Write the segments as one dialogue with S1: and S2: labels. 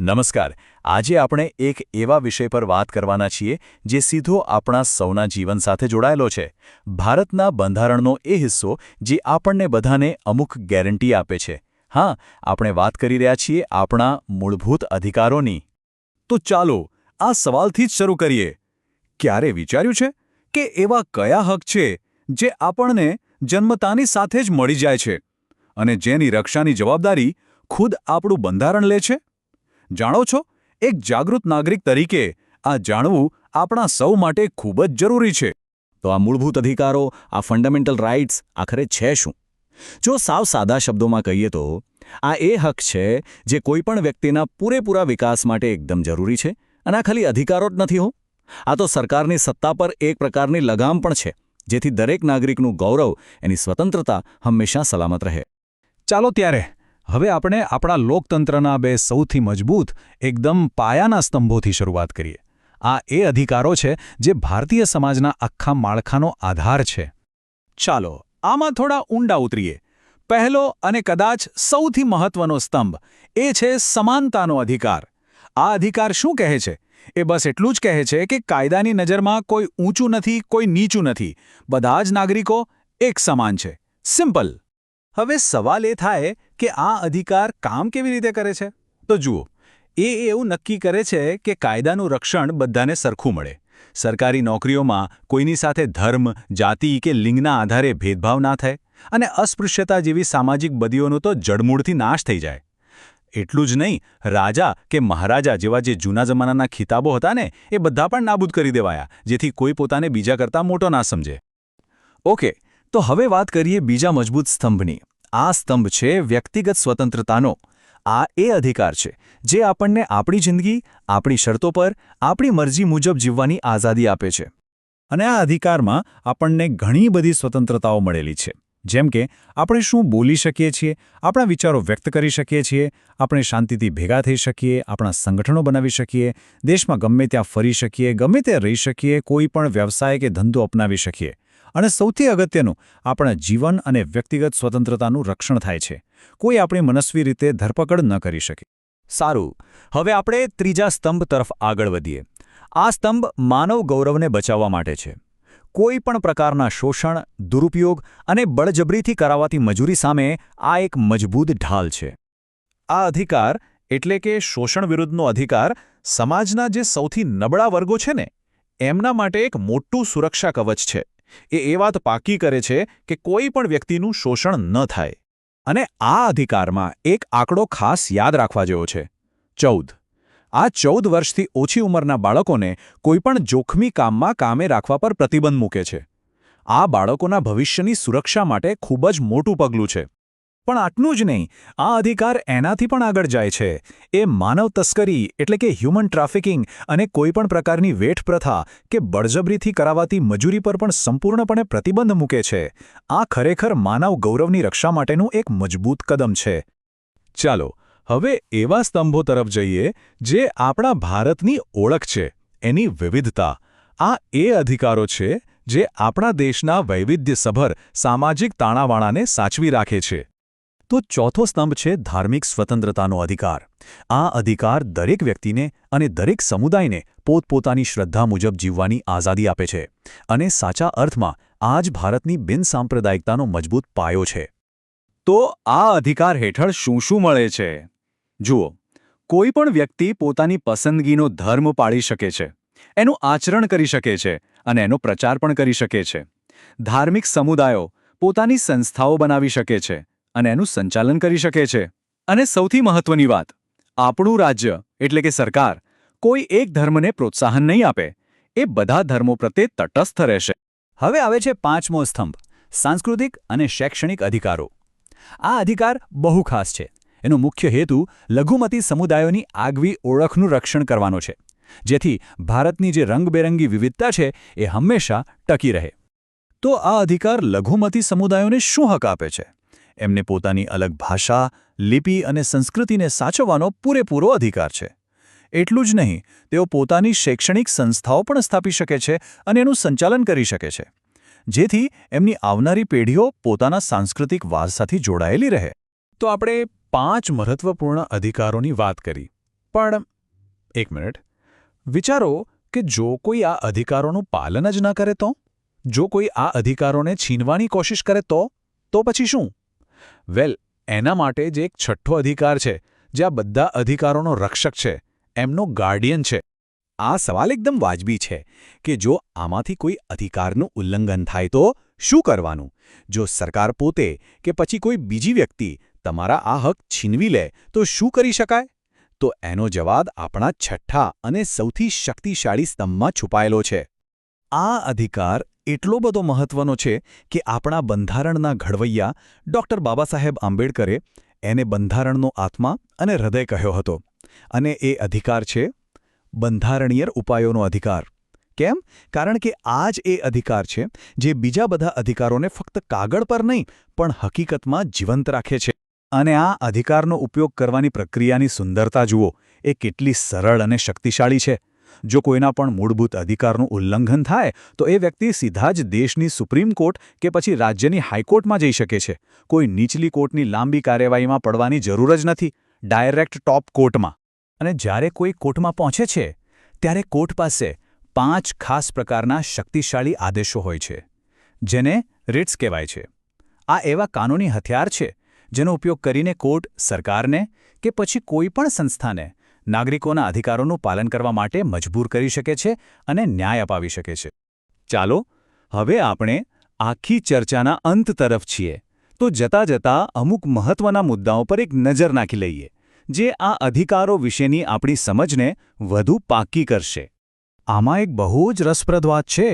S1: નમસ્કાર. આજે આપણે એક એવા વિષય પર વાત કરવાના છીએ જે સીધો આપણા સૌના જીવન સાથે જોડાયેલો છે. ભારતના બંધારણનો એ હિસ્સો જે આપણને બધાને અમુક ગેરંટી આપે છે. હા, આપણે વાત કરી રહ્યા છીએ આપણા મૂળભૂત અધિકારોની.
S2: તો ચાલો, આ સવાલથી જ શરૂ કરીએ. ક્યારે વિચાર્યું છે કે એવા કયા હક છે જે આપણને જન્મતાની સાથે જ મળી જાય છે? અને જેની રક્ષાની જવાબદારી ખુદ આપણું બંધારણ લે છે? જાણો છો? એક જાગૃત નાગરિક તરીકે આ જાણવું આપણા સૌ માટે ખૂબ જ જરૂરી છે.
S3: તો આ મૂળભૂત અધિકારો, આ ફંડામેન્ટલ રાઇટ્સ આખરે છે શું? જો સાવ સાદા શબ્દોમાં કહીએ તો, આ એ હક છે જે કોઈપણ વ્યક્તિના પૂરેપૂરા વિકાસ માટે એકદમ જરૂરી છે અને આ ખાલી અધિકારો જ નથી હો. આ તો સરકારની સત્તા પર એક પ્રકારની લગામ પણ છે, જેથી દરેક નાગરિકનું ગૌરવ એની સ્વતંત્રતા હંમેશા સલામત રહે.
S2: ચાલો ત્યારે હવે આપણે આપણા લોકતંત્રના બે સૌથી મજબૂત, એકદમ પાયાના સ્તંભોથી શરૂઆત કરીએ. આ એ અધિકારો છે જે ભારતીય સમાજના આખા માળખાનો આધાર છે. ચાલો, આમાં થોડા ઊંડા ઉતરીએ. પહેલો અને કદાચ સૌથી મહત્વનો સ્તંભ, એ છે સમાનતાનો અધિકાર. આ અધિકાર શું કહે છે? એ બસ એટલું જ કહે છે કે કાયદાની નજરમાં કોઈ ઊંચું નથી, કોઈ નીચું નથી. બધા જ નાગરિકો એક સમાન છે. સિમ્પલ. હવે સવાલ એ થાય કે આ અધિકાર કામ કેવી રીતે કરે છે? તો જુઓ, એ એવું નક્કી કરે છે કે કાયદાનું રક્ષણ બધાને સરખું મળે. સરકારી નોકરીઓમાં કોઈની સાથે ધર્મ, જાતિ કે લિંગના આધારે ભેદભાવ ના થાય અને અસ્પૃશ્યતા જેવી સામાજિક બદીઓનો તો જડમૂળથી નાશ થઈ જાય. એટલું જ નહીં, રાજા કે મહારાજા જેવા જે જૂના જમાનાના ખિતાબો હતા ને, એ બધા પણ નાબૂદ કરી દેવાયા, જેથી કોઈ પોતાને બીજા કરતાં મોટો ના સમજે. ઓકે તો હવે વાત કરીએ બીજા મજબૂત સ્તંભની. આ સ્તંભ છે વ્યક્તિગત સ્વતંત્રતાનો. આ એ અધિકાર છે, જે આપણને આપણી જિંદગી, આપણી શરતો પર, આપણી મરજી મુજબ જીવવાની આઝાદી આપે છે. અને આ અધિકારમાં આપણને ઘણી બધી સ્વતંત્રતાઓ મળેલી છે. જેમ કે, આપણે શું બોલી શકીએ છીએ, આપણા વિચારો વ્યક્ત કરી શકીએ છીએ, આપણે શાંતિથી ભેગા થઈ શકીએ, આપણા સંગઠનો બનાવી શકીએ, દેશમાં ગમે ત્યાં ફરી શકીએ, ગમે ત્યાં રહી શકીએ, કોઈ પણ વ્યવસાય કે ધંધો અપનાવી શકીએ. અને સૌથી અગત્યનું, આપણા જીવન અને વ્યક્તિગત સ્વતંત્રતાનું રક્ષણ થાય છે. કોઈ આપણી મનસ્વી રીતે ધરપકડ ન કરી શકે.
S3: સારું, હવે આપણે ત્રીજા સ્તંભ તરફ આગળ વધીએ. આ સ્તંભ માનવ ગૌરવને બચાવવા માટે છે. કોઈ પણ પ્રકારના શોષણ, દુરુપયોગ અને બળજબરીથી કરાવાતી મજૂરી સામે આ એક મજબૂત ઢાલ છે.
S2: આ અધિકાર, એટલે કે શોષણ વિરુદ્ધનો અધિકાર, સમાજના જે સૌથી નબળા વર્ગો છે ને, એમના માટે એક મોટું સુરક્ષા કવચ છે. એ એ વાત પાકી કરે છે કે કોઈ પણ વ્યક્તિનું શોષણ ન થાય. અને આ અધિકારમાં એક આંકડો ખાસ યાદ રાખવા જેવો છે. ચૌદ. આ ચૌદ વર્ષથી ઓછી ઉંમરના બાળકોને કોઈપણ જોખમી કામમાં કામે રાખવા પર પ્રતિબંધ મૂકે છે. આ બાળકોના ભવિષ્યની સુરક્ષા માટે ખૂબ જ મોટું પગલું છે. પણ આટલું જ નહીં. આ અધિકાર એનાથી પણ આગળ જાય છે. એ માનવ તસ્કરી એટલે કે હ્યુમન ટ્રાફિકિંગ અને કોઈપણ પ્રકારની વેઠ પ્રથા કે બળજબરીથી કરાવાતી મજૂરી પર પણ સંપૂર્ણપણે પ્રતિબંધ મૂકે છે. આ ખરેખર માનવ ગૌરવની રક્ષા માટેનું એક મજબૂત કદમ છે. ચાલો, હવે એવા સ્તંભો તરફ જઈએ જે આપણા ભારતની ઓળખ છે, એની વિવિધતા. આ એ અધિકારો છે જે આપણા દેશના વૈવિધ્યસભર સામાજિક તાણાવાણાને સાચવી રાખે છે. તો ચોથો સ્તંભ છે ધાર્મિક સ્વતંત્રતાનો અધિકાર. આ અધિકાર દરેક વ્યક્તિને અને દરેક સમુદાયને પોતપોતાની શ્રદ્ધા મુજબ જીવવાની આઝાદી આપે છે અને સાચા અર્થમાં આ જ ભારતની બિનસાંપ્રદાયિકતાનો મજબૂત પાયો છે. તો આ અધિકાર હેઠળ શું શું મળે છે? જુઓ, કોઈ પણ વ્યક્તિ પોતાની પસંદગીનો ધર્મ પાળી શકે છે, એનું આચરણ કરી શકે છે અને એનો પ્રચાર પણ કરી શકે છે. ધાર્મિક સમુદાયો પોતાની સંસ્થાઓ બનાવી શકે છે અને એનું સંચાલન કરી શકે છે. અને સૌથી મહત્વની વાત, આપણું રાજ્ય, એટલે કે સરકાર, કોઈ એક ધર્મને પ્રોત્સાહન નહીં આપે. એ બધા ધર્મો પ્રત્યે તટસ્થ રહેશે.
S3: હવે આવે છે પાંચમો સ્તંભ, સાંસ્કૃતિક અને શૈક્ષણિક અધિકારો. આ અધિકાર બહુ ખાસ છે. એનો મુખ્ય હેતુ લઘુમતી સમુદાયોની આગવી ઓળખનું રક્ષણ કરવાનો છે. જેથી ભારતની જે રંગબેરંગી વિવિધતા છે, એ હંમેશા ટકી રહે.
S2: તો આ અધિકાર લઘુમતી સમુદાયોને શું હક આપે છે? એમને પોતાની અલગ ભાષા, લિપિ અને સંસ્કૃતિને સાચવવાનો પૂરેપૂરો અધિકાર છે. એટલું જ નહીં, તેઓ પોતાની શૈક્ષણિક સંસ્થાઓ પણ સ્થાપી શકે છે અને એનું સંચાલન કરી શકે છે. જેથી એમની આવનારી પેઢીઓ પોતાના સાંસ્કૃતિક વારસાથી જોડાયેલી રહે. તો આપણે પાંચ મહત્વપૂર્ણ અધિકારોની વાત કરી. પણ, એક મિનિટ. વિચારો કે જો કોઈ આ અધિકારોનું પાલન જ ન કરે તો? જો કોઈ આ અધિકારોને છીનવાની કોશિશ કરે તો? તો પછી શું? વેલ, એના માટે જે એક છઠ્ઠો અધિકાર છે, જે આ બધા અધિકારોનો રક્ષક છે, એમનો ગાર્ડિયન છે.
S3: આ સવાલ એકદમ વાજબી છે કે જો આમાંથી કોઈ અધિકારનું ઉલ્લંઘન થાય તો શું કરવાનું? જો સરકાર પોતે કે પછી કોઈ બીજી વ્યક્તિ તમારા આ હક છીનવી લે, તો શું કરી શકાય? તો એનો જવાબ આપણા છઠ્ઠા અને સૌથી શક્તિશાળી સ્તંભમાં છુપાયેલો છે. આ અધિકાર એટલો બધો મહત્વનો છે કે આપણા બંધારણના ઘડવૈયા ડૉક્ટર બાબા સાહેબ આંબેડકરે એને બંધારણનો આત્મા અને હૃદય કહ્યો હતો. અને એ અધિકાર છે બંધારણીય ઉપાયોનો અધિકાર. કેમ? કારણ કે આ જ એ અધિકાર છે જે બીજા બધા અધિકારોને ફક્ત કાગળ પર નહીં, પણ હકીકતમાં જીવંત રાખે છે. અને આ અધિકારનો ઉપયોગ કરવાની પ્રક્રિયાની સુંદરતા જુઓ, એ કેટલી સરળ અને શક્તિશાળી છે. જો કોઈના પણ મૂળભૂત અધિકારનું ઉલ્લંઘન થાય, તો એ વ્યક્તિ સીધા જ દેશની સુપ્રીમ કોર્ટ કે પછી રાજ્યની હાઈકોર્ટમાં જઈ શકે છે. કોઈ નીચલી કોર્ટની લાંબી કાર્યવાહીમાં પડવાની જરૂર જ નથી, ડાયરેક્ટ ટોપ કોર્ટમાં. અને જ્યારે કોઈ કોર્ટમાં પહોંચે છે, ત્યારે કોર્ટ પાસે પાંચ ખાસ પ્રકારના શક્તિશાળી આદેશો હોય છે, જેને રિટ્સ કહેવાય છે. આ એવા કાનૂની હથિયાર છે, જેનો ઉપયોગ કરીને કોર્ટ સરકારને કે પછી કોઈ પણ સંસ્થાને નાગરિકોના અધિકારોનું પાલન કરવા માટે મજબૂર કરી શકે છે અને ન્યાય અપાવી શકે છે. ચાલો, હવે આપણે આખી ચર્ચાના અંત તરફ છીએ. તો જતા જતા અમુક મહત્વના મુદ્દાઓ પર એક નજર નાખી લઈએ, જે આ અધિકારો વિશેની આપણી સમજને વધુ પાકી કરશે. આમાં એક બહુ જ રસપ્રદ વાત છે,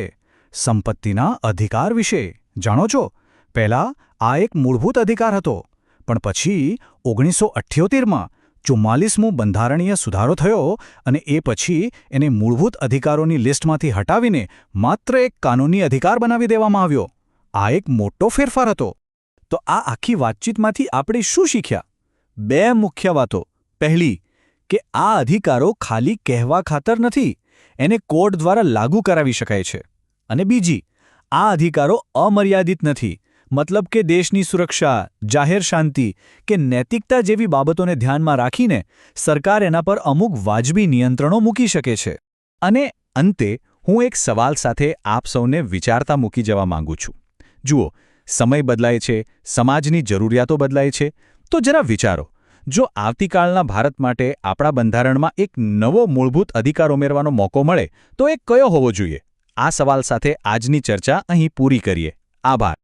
S3: સંપત્તિના અધિકાર વિશે. જાણો છો, પહેલાં આ એક મૂળભૂત અધિકાર હતો, પણ પછી ઓગણીસો અઠ્યોતેરમાં ચુમ્માલીસમો બંધારણીય સુધારો થયો અને એ પછી એને મૂળભૂત અધિકારોની લિસ્ટમાંથી હટાવીને માત્ર એક કાનૂની અધિકાર બનાવી દેવામાં આવ્યો. આ એક મોટો ફેરફાર હતો. તો આ આખી વાતચીતમાંથી આપણે શું શીખ્યા? બે મુખ્ય વાતો. પહેલી, કે આ અધિકારો ખાલી કહેવા ખાતર નથી, એને કોર્ટ દ્વારા લાગુ કરાવી શકાય છે. અને બીજી, આ અધિકારો અમર્યાદિત નથી મતલબ કે દેશની સુરક્ષા, જાહેર શાંતિ કે નૈતિકતા જેવી બાબતોને ધ્યાનમાં રાખીને સરકાર એના પર અમુક વાજબી નિયંત્રણો મૂકી શકે છે. અને અંતે, હું એક સવાલ સાથે આપ સૌને વિચારતા મૂકી જવા માંગુ છું. જુઓ, સમય બદલાય છે, સમાજની જરૂરિયાતો બદલાય છે. તો જરા વિચારો, જો આવતીકાલના ભારત માટે આપણા બંધારણમાં એક નવો મૂળભૂત અધિકાર ઉમેરવાનો મોકો મળે, તો એ કયો હોવો જોઈએ? આ સવાલ સાથે આજની ચર્ચા અહીં પૂરી કરીએ. આભાર.